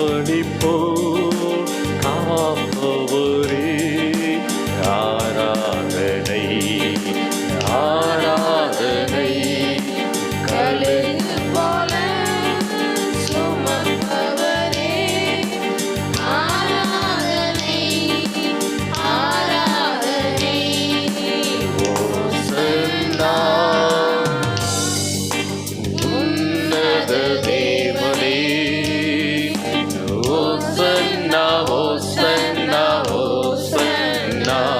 காப்பவனிப்போ காப்பவரே now.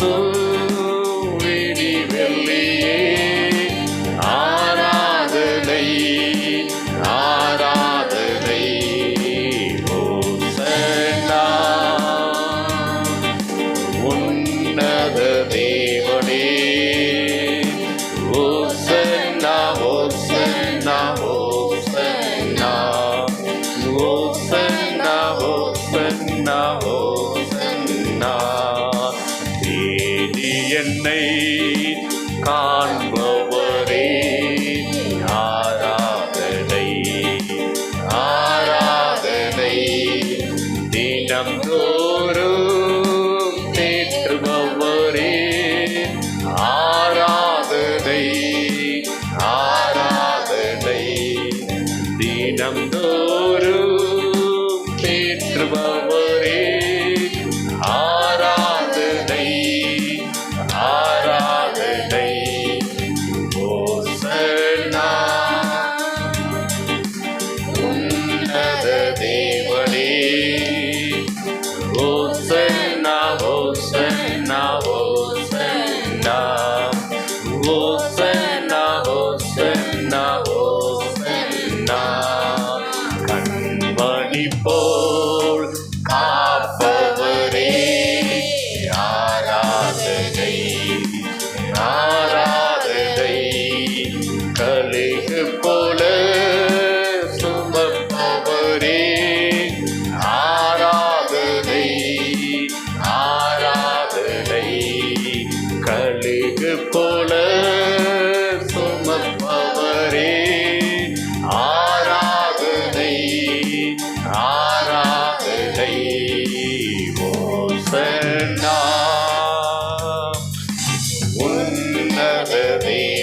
சூடி வெள்ளியே ஆராதனை ஆராதனை உன்னத தேவனே ஓசன்னா ஓசன்னா ஓசன்னா ஓசன்னா ஓசன்னா ஓ ദിനം തോറും கலைகு போல சுமப்பவரே. ஆராதனை ஆராதனை. கலிகு போல சுமப்பவரே. ஆராதனை ஆராதனை. ஓசனா உன்னதமே.